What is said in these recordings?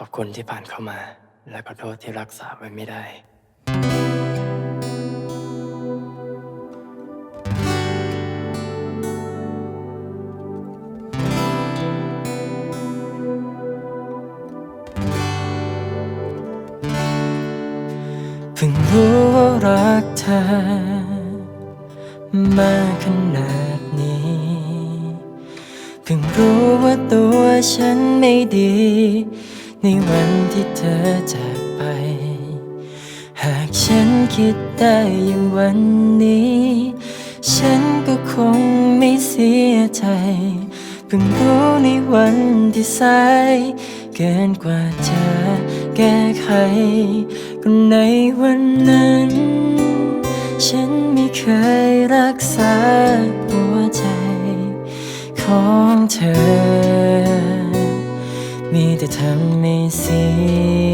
ขอบคุณที่ผ่านเข้ามา และขอโทษที่รักษาไว้ไม่ได้ เพิ่งรู้ว่ารักเธอมากขนาดนี้ เพิ่งรู้ว่าตัวฉันไม่ดี ในวันที่เธอจากไป หากฉันคิดได้อย่างวันนี้ ฉันก็คงไม่เสียใจเพิ่งรู้ในวันที่สายเกินกว่าจะแก้ไขก็ในวันนั้น ฉันไม่เคยรักษาหัวใจของเธอ มีแต่ทำให้เสี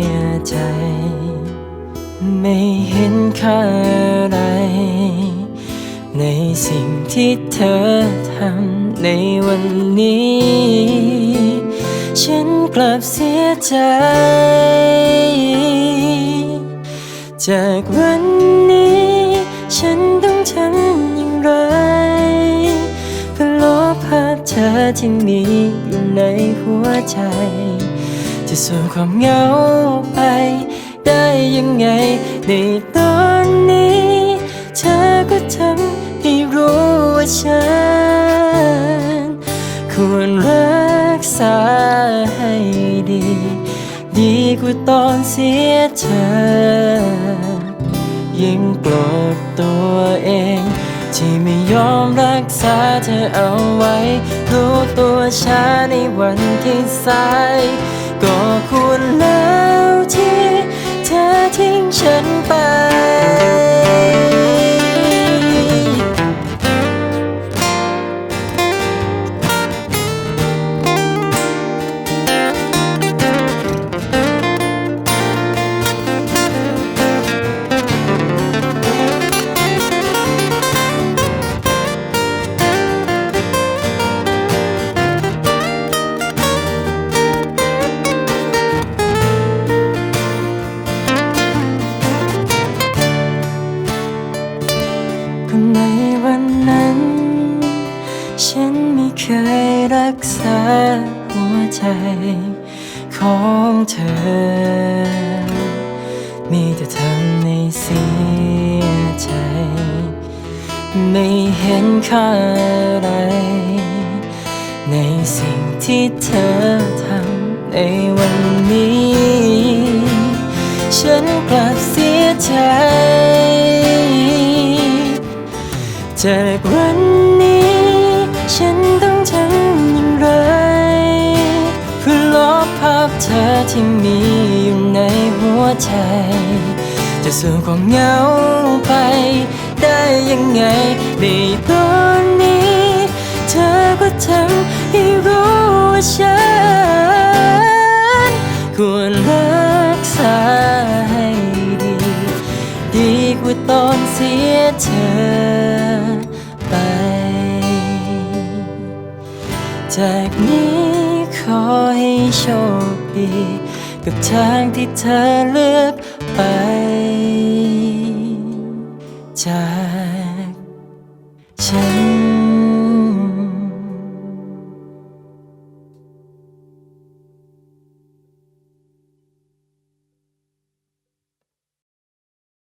ยใจ ไม่เห็นค่าอะไร ในสิ่งที่เธอทำในวันนี้ ฉันกลับเสียใจ จากวัน ธอที่มีอยู่ในหัวใจ จะสู่ความเหงาไป ได้ยังไง ในตอนนี้ เธอก็ทำให้รู้ว่าฉัน ควรรักษาให้ดี ดีกว่าตอนเสียเธอ ยิ่งโกรธตัวเอง ที่ไม่ยอมรักษาเธอเอาไว้ รู้ตัวช้าในวันที่สาย ก็ควรแล้วที่เธอทิ้งฉันไป เคยรักษาหัวใจของเธอ มีแต่ทำให้เสียใจ ไม่เห็นค่าอะไร ในสิ่งที่เธอทำในวันนี้ ฉันกลับเสียใจจากวัน ที่มีอยู่ในหัวใจ จะสู่ความเหงาไป ได้ยังไงในตอนนี้ เธอก็ทำให้รู้ว่าฉันควรรักษาให้ดี ดีกว่าตอนเสียเธอไป จากนี้ ขอให้โชคดี กับทางที่เธอเลือกไปจาก